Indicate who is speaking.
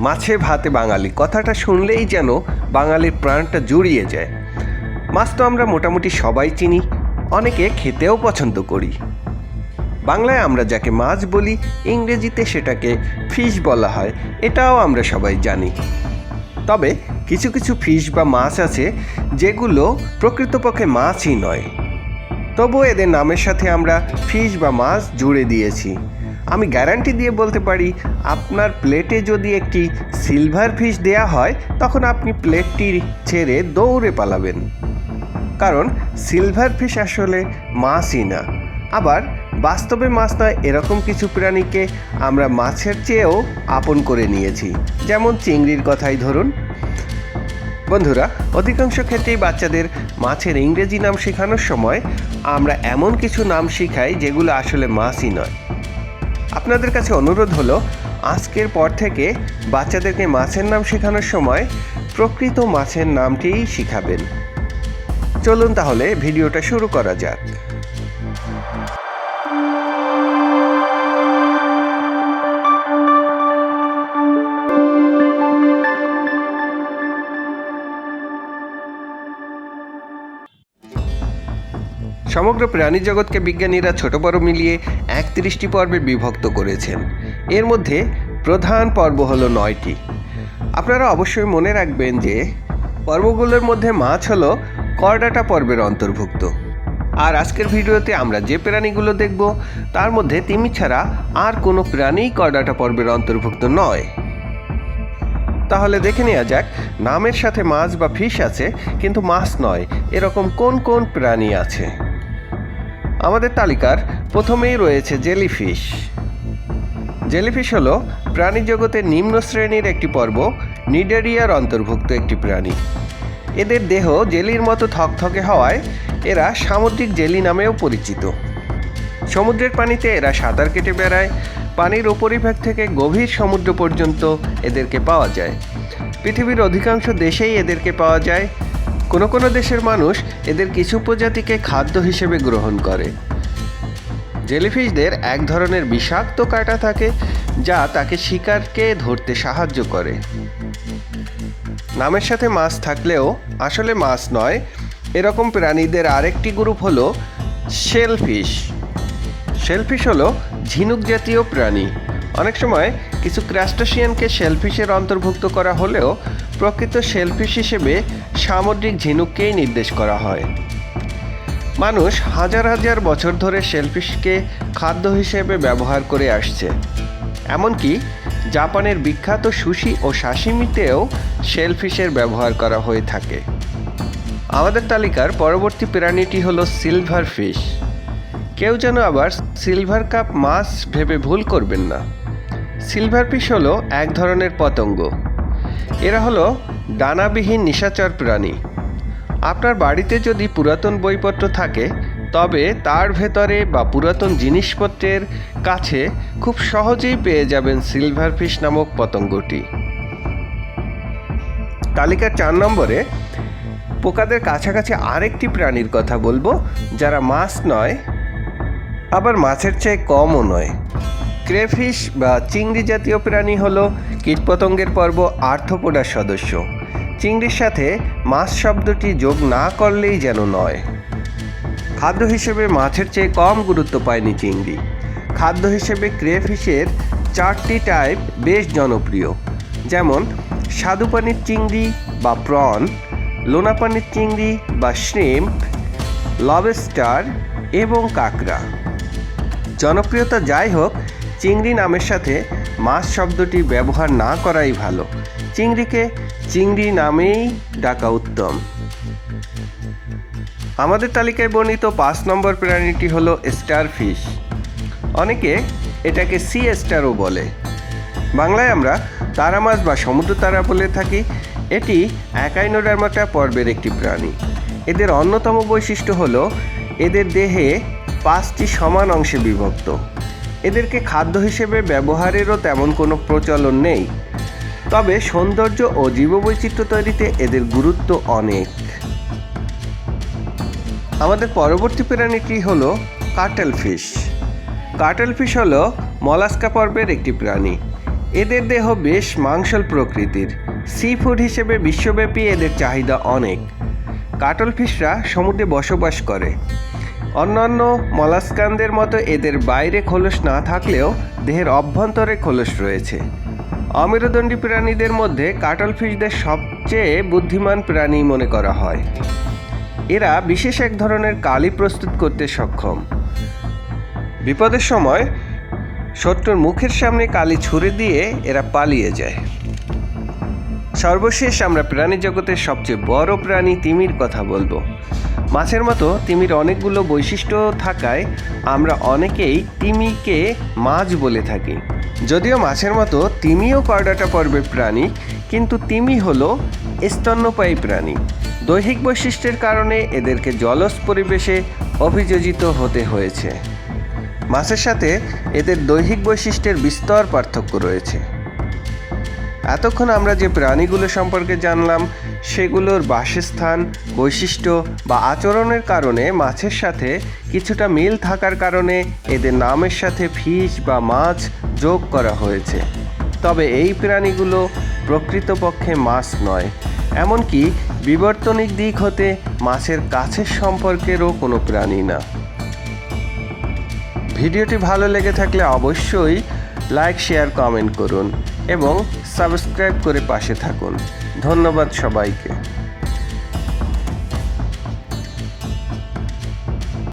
Speaker 1: মাছে ভাতে বাঙালি। কথাটা শুনলেই যেন বাঙালির প্রাণটা জুড়িয়ে যায়। মাছ তো আমরা মোটামুটি সবাই চিনি, অনেকে খেতেও পছন্দ করি। বাংলায় আমরা যাকে মাছ বলি, ইংরেজিতে সেটাকে ফিশ বলা হয়, এটাও আমরা সবাই জানি। তবে কিছু কিছু ফিশ বা মাছ আছে, যেগুলো প্রকৃতপক্ষে মাছই নয়। তবুও এদের নামের সাথে আমরা ফিশ বা মাছ জুড়ে দিয়েছি। আমি গ্যারান্টি দিয়ে বলতে পারি, আপনার প্লেটে যদি একটি সিলভার ফিশ দেয়া হয়, তখন আপনি প্লেটটি ছেড়ে দৌড়ে পালাবেন। কারণ সিলভার ফিশ আসলে মাছই না। আবার বাস্তবে মাছ নয়, এরকম কিছু প্রাণীকে আমরা মাছের চেয়েও আপন করে নিয়েছি। যেমন চিংড়ির কথাই ধরুন। বন্ধুরা, অধিকাংশ ক্ষেত্রেই বাচ্চাদের মাছের ইংরেজি নাম শেখানোর সময় আমরা এমন কিছু নাম শিখাই যেগুলো আসলে মাছই নয়। আপনাদের কাছে অনুরোধ হলো, আজকের পর থেকে বাচ্চাদেরকে মাছের নাম শেখানোর সময় প্রকৃত মাছের নামটিই শিখাবেন। চলুন তাহলে ভিডিওটা শুরু করা যাক। সমগ্র প্রাণী জগৎকে বিজ্ঞানীরা ছোট বড় মিলিয়ে একত্রিশটি পর্বে বিভক্ত করেছেন। এর মধ্যে প্রধান পর্ব হলো নয়টি। আপনারা অবশ্যই মনে রাখবেন যে পর্বগুলোর মধ্যে মাছ হলো করডাটা পর্বের অন্তর্ভুক্ত। আর আজকের ভিডিওতে আমরা যে প্রাণীগুলো দেখব, তার মধ্যে তিমি ছাড়া আর কোনো প্রাণী করডাটা পর্বের অন্তর্ভুক্ত নয়। তাহলে দেখে নেওয়া যাক, নামের সাথে মাছ বা ফিশ আছে, কিন্তু মাছ নয়, এরকম কোন কোন প্রাণী আছে? আমাদের তালিকার প্রথমেই রয়েছে জেলিফিশ। জেলিফিশ হলো প্রাণী জগতের নিম্ন শ্রেণির একটি পর্ব, নিডেরিয়ার অন্তর্ভুক্ত একটি প্রাণী। এদের দেহ জেলির মতো থকথকে হওয়ায় এরা সামুদ্রিক জেলি নামেও পরিচিত। সমুদ্রের পানিতে এরা সাঁতার কেটে বেড়ায়, পানির উপরিভাগ থেকে গভীর সমুদ্র পর্যন্ত এদেরকে পাওয়া যায়। পৃথিবীর অধিকাংশ দেশেই এদেরকে পাওয়া যায়। কোনো কোনো দেশের মানুষ এদের কিছু প্রজাতিকে খাদ্য হিসেবে গ্রহণ করে। জেলিফিশদের এক ধরনের বিষাক্ত কাঁটা থাকে, যা তাকে শিকারকে ধরতে সাহায্য করে। নামের সাথে মাছ থাকলেও আসলে মাছ নয়, এরকম প্রাণীদের আরেকটি গ্রুপ হলো শেলফিশ। শেলফিশ হলো ঝিনুক জাতীয় প্রাণী। অনেক সময় কিছু ক্রাস্টাসিয়ানকে শেলফিশের অন্তর্ভুক্ত করা হলেও প্রকৃত শেলফিশ হিসেবে সামুদ্রিক ঝিনুককেই নির্দেশ করা হয়। মানুষ হাজার হাজার বছর ধরে শেলফিশকে খাদ্য হিসেবে ব্যবহার করে আসছে। এমনকি জাপানের বিখ্যাত সুশি ও সাশিমিতেও শেলফিশের ব্যবহার করা হয়ে থাকে। আমাদের তালিকার পরবর্তী প্রাণীটি হলো সিলভার ফিশ। কেউ যেন আবার সিলভার কাপ মাছ ভেবে ভুল করবেন না। সিলভার ফিশ হলো এক ধরনের পতঙ্গ। এরা হলো ডানাবিহীন নিশাচর প্রাণী। আপনার বাড়িতে যদি পুরাতন বইপত্র থাকে, তবে তার ভেতরে বা পুরাতন জিনিসপত্রের কাছে খুব সহজেই পেয়ে যাবেন সিলভার ফিশ নামক পতঙ্গটি। তালিকার চার নম্বরে পোকাদের কাছাকাছি আরেকটি প্রাণীর কথা বলব, যারা মাছ নয়, আবার মাছের চেয়ে কমও নয়। ক্রেফিশ বা চিংড়ি জাতীয় প্রাণী হল কীটপতঙ্গের পর্ব আর্থপোডার সদস্য। চিংড়ির সাথে মাছ শব্দটি যোগ না করলেই যেন নয়। খাদ্য হিসেবে মাছের চেয়ে কম গুরুত্ব পায়নি চিংড়ি। খাদ্য হিসেবে ক্রেফিশের চারটি টাইপ বেশ জনপ্রিয়। যেমন স্বাদুপানির চিংড়ি বা প্রন লোনাপানির চিংড়ি বা শ্রিম্প, লবেস্টার এবং কাঁকড়া। জনপ্রিয়তা যাই হোক চিংড়ি নামের সাথে মাছ শব্দটি ব্যবহার না করাই ভালো। চিংড়িকে চিংড়ি নামেই ডাকা উত্তম। আমাদের তালিকায় বর্ণিত পাঁচ নম্বর প্রাণীটি হলো স্টারফিশ। অনেকে এটাকে সি স্টারও বলে। বাংলায় আমরা তারা মাছ বা সমুদ্র তারা বলে থাকি। এটি অ্যাকাইনোডার্মাটা পর্বের একটি প্রাণী। এদের অন্যতম বৈশিষ্ট্য হলো এদের দেহে পাঁচটি সমান অংশে বিভক্ত। এদেরকে খাদ্য হিসেবে ব্যবহারেরও তেমন কোনো প্রচলন নেই। তবে সৌন্দর্য ও জীববৈচিত্র্য তৈরিতে এদের গুরুত্ব অনেক। আমাদের পরবর্তী প্রাণীটি হলো? কাটেল ফিশ কাটেল ফিশ হলো মলাস্কা পর্বের একটি প্রাণী। এদের দেহ বেশ মাংসল প্রকৃতির। সি ফুড হিসেবে বিশ্বব্যাপী এদের চাহিদা অনেক। কাটল ফিশরা সমুদ্রে বসবাস করে। অন্যান্য মলাস্কানদের মতো এদের বাইরে খোলস না থাকলেও দেহের অভ্যন্তরে খোলস রয়েছে। অমেরুদণ্ডী প্রাণীদের মধ্যে কাটল ফিশদের সবচেয়ে বুদ্ধিমান প্রাণী মনে করা হয়। এরা বিশেষ এক ধরনের কালি প্রস্তুত করতে সক্ষম। বিপদের সময় শত্রুর মুখের সামনে কালি ছুড়ে দিয়ে এরা পালিয়ে যায়। সর্বশেষ আমরা প্রাণী জগতের সবচেয়ে বড় প্রাণী তিমির কথা বলব। মাছের মতো তিমির অনেকগুলো বৈশিষ্ট্য থাকায় আমরা অনেকেই তিমিকে মাছ বলে থাকি। যদিও মাছের মতো তিমিও কর্ডাটা পর্বের প্রাণী, কিন্তু তিমি হলো স্তন্যপায়ী প্রাণী। দৈহিক বৈশিষ্ট্যের কারণে এদেরকে জলজ পরিবেশে অভিযোজিত হতে হয়েছে। মাছের সাথে এদের দৈহিক বৈশিষ্ট্যের বিস্তর পার্থক্য রয়েছে। এতক্ষণ আমরা যে প্রাণীগুলো সম্পর্কে জানলাম, সেগুলোর বাসস্থান, বৈশিষ্ট্য বা আচরণের কারণে মাছের সাথে কিছুটা মিল থাকার কারণে এদের নামের সাথে ফিশ বা মাছ যোগ করা হয়েছে। তবে এই প্রাণীগুলো প্রকৃতপক্ষে মাছ নয়। এমনকি বিবর্তনিক দিক হতে মাছের কাছের সম্পর্কেরও কোনো প্রাণী না। ভিডিওটি ভালো লেগে থাকলে অবশ্যই লাইক শেয়ার কমেন্ট করুন এবং সাবস্ক্রাইব করে পাশে থাকুন। ধন্যবাদ সবাইকে।